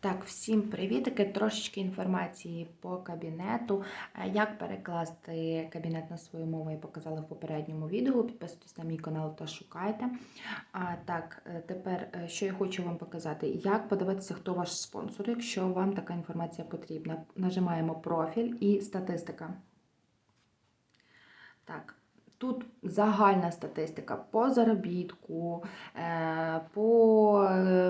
Так, всім привітики. Трошечки інформації по кабінету. Е, Як перекласти кабінет на свою мову, я показала в попередньому відео. Підписуйтесь на мій канал та шукайте. А, так, е, тепер е, що я хочу вам показати, як подивитися, хто ваш спонсор, якщо вам така інформація потрібна. Нажимаємо профіль і статистика. Так. Тут загальна статистика по заробітку, по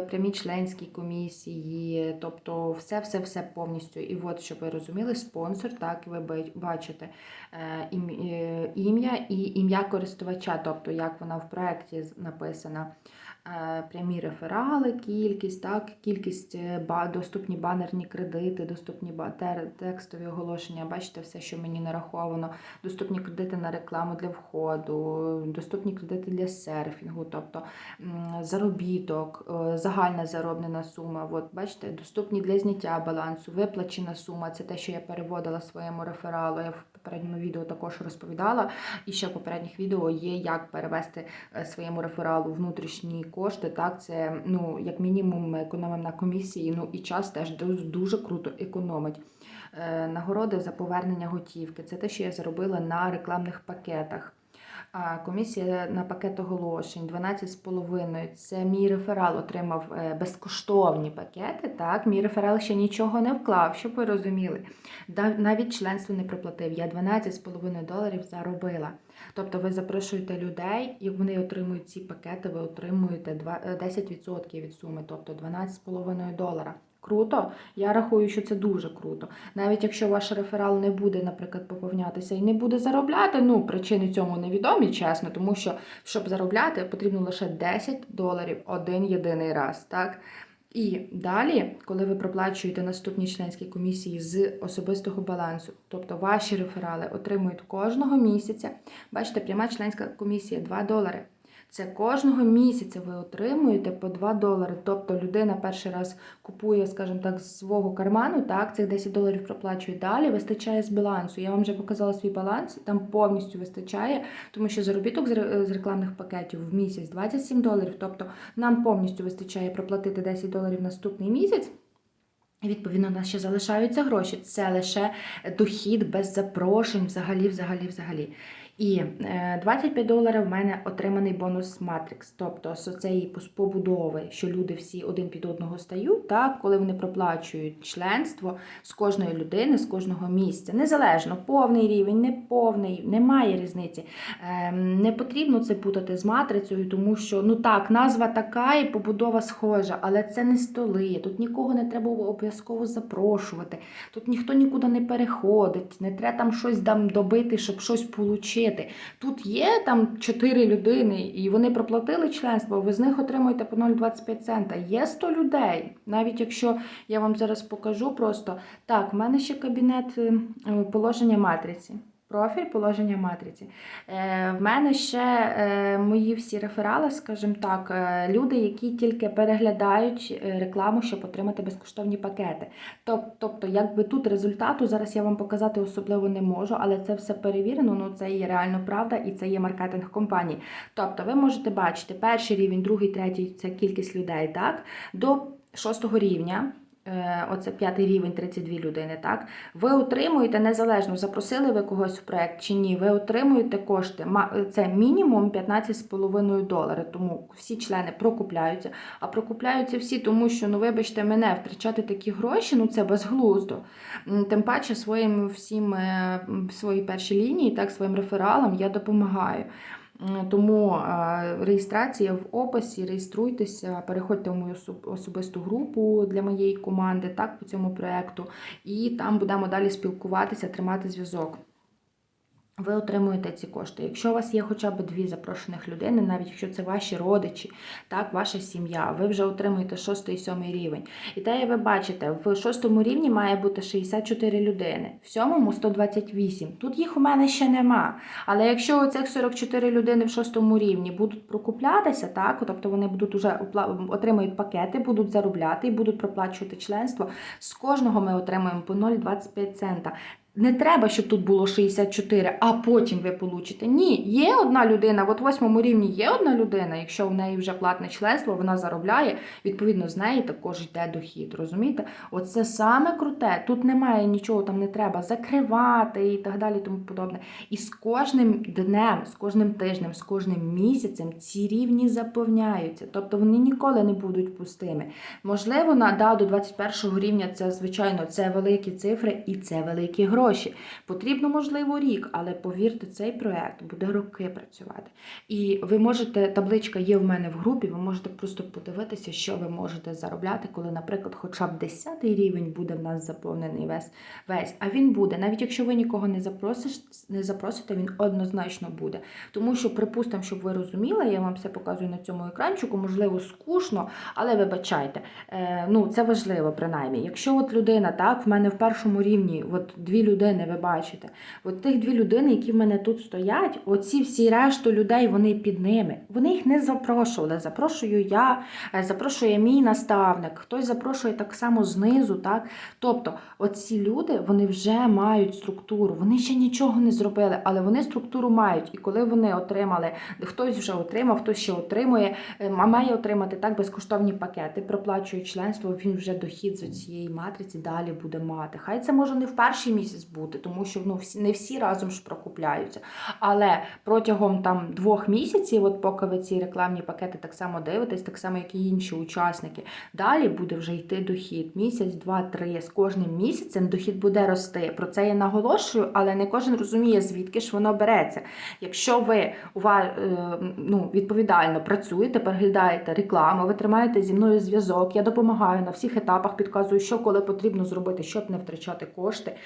прямій членській комісії, тобто все-все-все повністю. І от, щоб ви розуміли, спонсор, так, ви бачите е, е, ім'я і ім'я користувача, тобто як вона в проєкті написана. Е, Прямі реферали, кількість, так, кількість доступні банерні кредити, доступні текстові оголошення. Бачите, все, що мені нараховано, доступні кредити на рекламу для входу, доступні кредити для серфінгу, тобто заробіток, е, загальна зароблена сума. От, бачите, доступні для зняття балансу, виплачена сума. Це те, що я переводила своєму рефералу. Я в попередньому відео також розповідала. І ще в попередніх відео є, як перевести е, своєму рефералу внутрішні кошти. Так, це ну, як мінімум ми економимо на комісії, ну і час теж дуже, круто економить. Е, Нагороди за повернення готівки. Це те, що я заробила на рекламних пакетах. Комісія на пакет оголошень 12,5. Це мій реферал отримав е, безкоштовні пакети. Так, мій реферал ще нічого не вклав, щоб ви розуміли. Навіть членство не проплатив. Я 12,5 доларів заробила. Тобто ви запрошуєте людей, і вони отримують ці пакети, ви отримуєте е, 10% від суми, тобто 12,5 долара. Круто? Я рахую, що це дуже круто. Навіть якщо ваш реферал не буде, наприклад, поповнятися і не буде заробляти, ну причини цьому невідомі, чесно, тому що щоб заробляти, потрібно лише 10 доларів один єдиний раз. Так? І далі, коли ви проплачуєте наступні членські комісії з особистого балансу, тобто ваші реферали отримують кожного місяця. Бачите, пряма членська комісія 2 долари. Це кожного місяця ви отримуєте по 2 долари. Тобто людина перший раз купує, скажімо так, з свого карману, так, цих 10 доларів проплачує далі, вистачає з балансу. Я вам вже показала свій баланс, там повністю вистачає, тому що заробіток з рекламних пакетів в місяць 27 доларів. Тобто нам повністю вистачає проплатити 10 доларів наступний місяць. І, Відповідно, у нас ще залишаються гроші. Це лише дохід без запрошень, взагалі, взагалі, взагалі. І е, 25 доларів в мене отриманий бонус Matrix, тобто цієї побудови, що люди всі один під одного стають, так, коли вони проплачують членство з кожної людини, з кожного місця. Незалежно, повний рівень, не повний, немає різниці. Ем, Не потрібно це путати з матрицею, тому що ну так, назва така і побудова схожа, але це не столи. Тут нікого не треба обов'язково запрошувати. Тут ніхто нікуди не переходить, не треба там щось там добити, щоб щось отримати. Тут є там 4 людини, і вони проплатили членство, ви з них отримуєте по 0,25 цента. Є 100 людей. Навіть якщо я вам зараз покажу просто так, в мене ще кабінет е, положення матриці. Профіль положення матриці. Е, в мене ще е, мої всі реферали, скажімо так, е, люди, які тільки переглядають е, рекламу, щоб отримати безкоштовні пакети. Тоб- Тобто, якби тут результату зараз я вам показати особливо не можу, але це все перевірено. Ну це є реально правда, і це є маркетинг компанії. Тобто, ви можете бачити перший рівень, другий, третій це кількість людей, так до шостого рівня. Е, Оце п'ятий рівень 32 людини, так? Ви отримуєте незалежно, запросили ви когось в проект чи ні, ви отримуєте кошти. Це мінімум 15,5 долари. Тому всі члени прокупляються. А прокупляються всі, тому що, ну вибачте мене, втрачати такі гроші, ну це безглуздо. Тим паче своїм всім е, своїй першій лінії, так, своїм рефералам я допомагаю. Тому е, реєстрація в описі, реєструйтеся, переходьте в мою особ- особисту групу для моєї команди, так, по цьому проекту, і там будемо далі спілкуватися, тримати зв'язок. Ви отримуєте ці кошти. Якщо у вас є хоча б дві запрошених людини, навіть якщо це ваші родичі, так, ваша сім'я, ви вже отримуєте шостий і сьомий рівень. І те, ви бачите, в шостому рівні має бути 64 людини, в сьомому 128. Тут їх у мене ще нема. Але якщо оцих 44 людини в шостому рівні будуть прокуплятися, так, тобто вони будуть уже отримають пакети, будуть заробляти і будуть проплачувати членство, з кожного ми отримуємо по 0,25 цента. Не треба, щоб тут було 64, а потім ви получите. Ні, є одна людина, от восьмому рівні є одна людина. Якщо в неї вже платне членство, вона заробляє, відповідно, з неї також йде дохід. Розумієте? Оце саме круте. Тут немає нічого, там не треба закривати і так далі, тому подобне. І з кожним днем, з кожним тижнем, з кожним місяцем ці рівні заповняються. Тобто вони ніколи не будуть пустими. Можливо, на да, до 21 рівня це звичайно це великі цифри і це великі гроші. Потрібно, можливо, рік, але повірте, цей проект буде роки працювати. І ви можете, табличка є в мене в групі, ви можете просто подивитися, що ви можете заробляти, коли, наприклад, хоча б 10 рівень буде в нас заповнений весь весь. А він буде, навіть якщо ви нікого не запросиш, не запросите, він однозначно буде. Тому що, припустимо, щоб ви розуміли, я вам все показую на цьому екранчику, можливо, скучно, але вибачайте, е, ну це важливо принаймні. Якщо от людина, так, в мене в першому рівні, от дві людини, ви бачите, от тих дві людини, які в мене тут стоять, оці всі решту людей, вони під ними. Вони їх не запрошували. Запрошую я, е, запрошує мій наставник, хтось запрошує так само знизу, так. Тобто, оці люди вони вже мають структуру, вони ще нічого не зробили, але вони структуру мають. І коли вони отримали, хтось вже отримав, хтось ще отримує, е, а має отримати так безкоштовні пакети, проплачує членство, він вже дохід з цієї матриці далі буде мати. Хай це може не в перший місяць бути, тому що ну не всі разом ж прокупляються. Але протягом там двох місяців, от поки ви ці рекламні пакети так само дивитесь, так само як і інші учасники, далі буде вже йти дохід. Mісяць, два, три. З кожним місяцем дохід буде рости. Про це я наголошую, але не кожен розуміє, звідки ж воно береться. Якщо ви е, ну, відповідально працюєте, переглядаєте рекламу, ви тримаєте зі мною зв'язок, я допомагаю на всіх етапах, підказую, що коли потрібно зробити, щоб не втрачати кошти.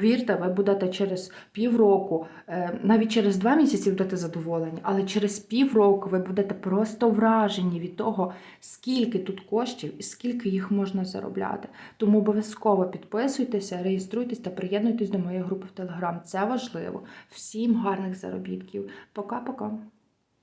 Повірте, ви будете через півроку, е, навіть через два місяці будете задоволені, але через півроку ви будете просто вражені від того, скільки тут коштів і скільки їх можна заробляти. Тому обов'язково підписуйтеся, реєструйтесь та приєднуйтесь до моєї групи в Телеграм. Це важливо. Всім гарних заробітків. Пока-пока.